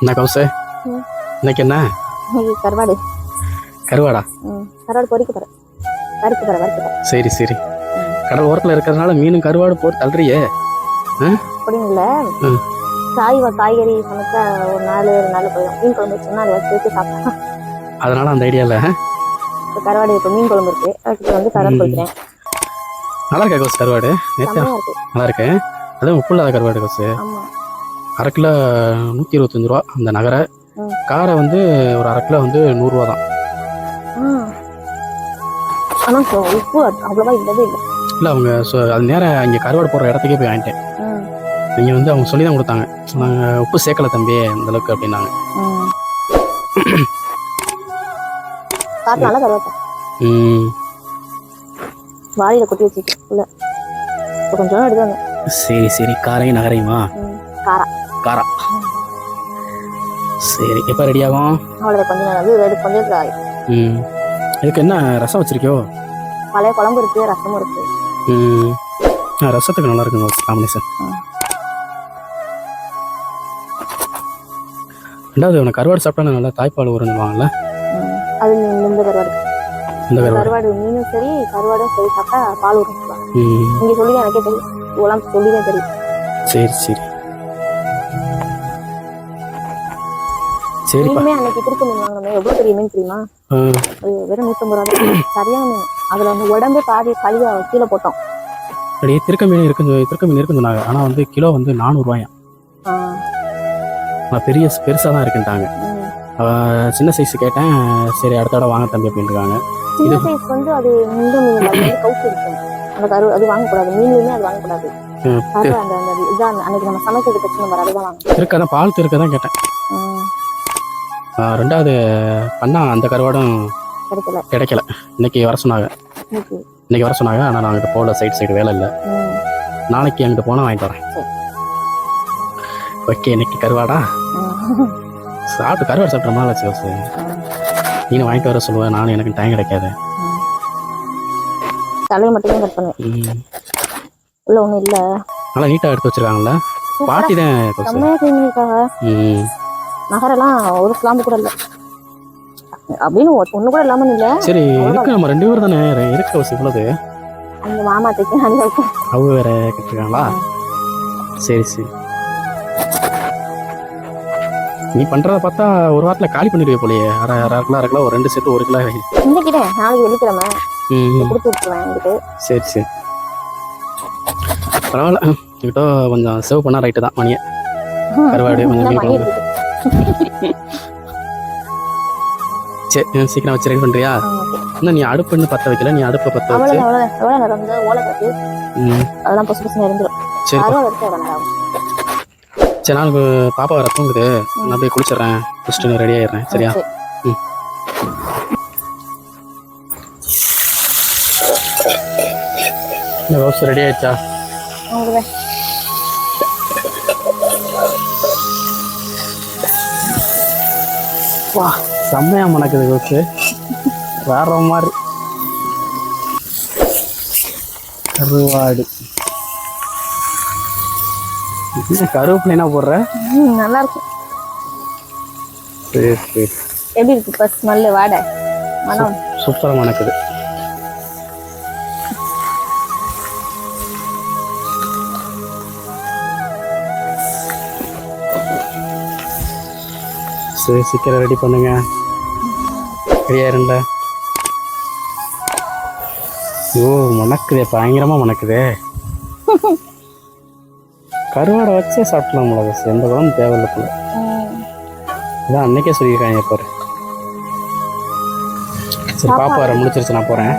என்ன கவுசு. இன்னைக்கு என்ன? கருவாடு. கருவாடா? கருவாடு பொறிக்க போகிறேன் வறுக்க போகிறேன் வறுக்க சரி சரி. கடல் ஓரத்தில் இருக்கிறதுனால மீனும் கருவாடு போட்டு தள்ளுறியே. ம். காய் வ- காய்கறி சமைச்சா ஒரு நாலு ரெண்டு நாள் போயிடும். மீன் குழம்பு வச்சோம்னா அதை வச்சு வச்சு சாப்பிட்டா அதனால அந்த ஐடியாவில் இப்போ கருவாடு இப்போ மீன் குழம்பு இருக்கு. அதுக்கு வந்து கருவாடு ம். பொறிக்கிறேன். நல்லா இருக்கா கவுசு கருவாடு? நல்லா இருக்கு. அதுவும் உப்பு இல்லாத கருவாடு கவுசு. ஆமா. அரை கிலோ நூற்றி இருபத்தஞ்சு ரூபா அந்த நகரை. காரை வந்து ஒரு அரை கிலோ வந்து நூறுரூவா தான். ஆ. ஆனால் இப்போ உப்பு அது அவ்வளவா இல்லவே இல்லை. இல்லை அவங்க சொ அது நேரம் இங்கே கருவாடு போடுற இடத்துக்கே போய் வாங்கிட்டேன். இங்கே வந்து அவங்க சொல்லி தான் கொடுத்தாங்க. நாங்கள் உப்பு சேர்க்கல தம்பி அந்த அளவுக்கு அப்படின்னாங்க. வாளியில் கொட்டி கொஞ்சம் வந்தேன் சரி சரி. காரையும் நகரையுமா ம் காரம் காரா. சரி எப்போ ரெடி ஆகும்? அவ்வளோ கொஞ்சம் நேரம் அது ரெண்டு கொஞ்சம். ம். இதுக்கு என்ன ரசம் வச்சிருக்கியோ? பழைய குழம்பு இருக்கு ரசமும் இருக்கு. ம். ஆ, ரசத்துக்கு நல்லா இருக்குங்க காம்பினேஷன். ரெண்டாவது உனக்கு கருவாடு சாப்பிட்டா நல்லா தாய்ப்பால் ஊறுன்னுவாங்கல்ல? ம். அது இந்த- கருவாடு. இந்த கருவாடு. மீனும் சரி கருவாடும் சரி சாப்பிட்டா பால் ஊறும். ம். நீங்க சொல்லி எனக்கே தெரியும். இதெல்லாம் சொல்லி தான் தெரியும். சரி சரி. மீனுமே அன்னைக்கு திருக்க மீன் வாங்கினோமே எவ்வளவு பெரிய மீன் தெரியுமா? வெறும் நூற்றம்பது ரூபா தான். சரியான மீன். அதுல வந்து உடம்பே பாதி கழிவா கீழே போட்டோம். அப்படியே திருக்க மீன் இருக்குன்னு திருக்க மீன் இருக்குன்னு சொன்னாங்க. ஆனால் வந்து கிலோ வந்து நானூறுரூவாயா ஆ, நான் பெரிய பெருசாக தான் இருக்குன்ட்டாங்க. சின்ன சைஸ் கேட்டேன். சரி அடுத்த தடவை வாங்க தம்பி அப்படின்றாங்க சின்ன சைஸ் வந்து அது இந்த மீன் கவுச்சு இருக்கும். அந்த கரு அது வாங்கக்கூடாது. மீன்லயுமே அது வாங்கக்கூடாது. அன்னைக்கு நம்ம சமைக்கிறது பிரச்சனை வர அதுதான் வாங்க திருக்க தான் பால் திருக்க தான் கேட்டேன் ரெண்டாவது பண்ணா அந்த கருவாடும் கிடைக்கல. இன்னைக்கு வர சொன்னாங்க. இன்னைக்கு. வர சொன்னாங்க. ஆனால் நான் அங்கிட்டு போகல. சைடு சைடு வேலை இல்லை. நாளைக்கு அங்கிட்டு போனால் வாங்கிட்டு வரேன். ஓகே இன்னைக்கு கருவாடா? சாப்பிட்டு கருவாடு சாப்பிட்ற மாதிரி வச்சு நீனும் வாங்கிட்டு வர சொல்லுவேன் நானும் எனக்கு டைம் கிடைக்காது. ம். தலையை மட்டுமே கட் பண்ணுவேன். உள்ள ஒண்ணும் இல்ல. நல்லா நீட்டாக எடுத்து வச்சிருக்காங்கல்ல. பாட்டி தான் நகரெல்லாம் ஒரு ஸ்லாம்பு கூட இல்ல. அப்படின்னு ஒண்ணு கூட இல்லாம இல்ல சரி இருக்கு நம்ம ரெண்டு பேர் தானே? இருக்கு கொசு இவ்வளவு? அந்த மாமா தைக்க அவங்க வேற கட்டிருக்காங்களா? சரி சரி. நீ பண்றத பார்த்தா ஒரு வாரத்துல காலி பண்ணிடுவே போலயே. அரை அரை கிலோ அரை கிலோ ஒரு ரெண்டு செட்டு ஒரு கிலோ கிட்ட நாளைக்கு வெள்ளிக்கிழமை. கொடுத்து விட்டுருவேன் என்கிட்ட சரி சரி. பரவாயில்ல. கிட்ட கொஞ்சம் சேவ் பண்ணா ரைட்டு தான் மணியை. கருவாடு கொஞ்சம் சரி சீக்கிரம் வச்சு ரெடி பண்றியா. இன்னும் நீ அடுப்புன்னு பத்த வைக்கல நீ அடுப்பை பத்த வச்சு. அவ்வளவுதான் அவ்வளவுதான் எவ்வளவு நேரம் வந்து ஓலை கட்டு. ம். அதெல்லாம் பொசு பொசு இருந்துரும். சரி சரி நான் பாப்பா வர தூங்குது. நான் அப்படியே குளிச்சிடுறேன். குளிச்சுட்டு ரெடி ஆயிடுறேன். சரியா? சரி. இந்த ரோஸ் ரெடி ஆயிடுச்சா? வா. செம்மையா மணக்குது ரோஸு வேற மாதிரி. கருவாடு. என்ன கருவேப்பிலை என்ன போடுற? நல்லா இருக்கு சரி சரி. எப்படி இருக்கு? இப்ப ஸ்மெல்லு வாடை? மனம்? சூப்பராக மணக்குது. சரி சீக்கிரம் ரெடி பண்ணுங்க. ரெடியாக இருந்த ஓ மணக்குதே பயங்கரமாக மணக்குதே. கருவாடை வச்சே சாப்பிடலாம் மிளகு எந்த குழம்பு தேவையில்லை போல. அதான் அன்னைக்கே சொல்லியிருக்காங்க பாரு. சரி பாப்பா வர முடிச்சிருச்சு நான் போகிறேன்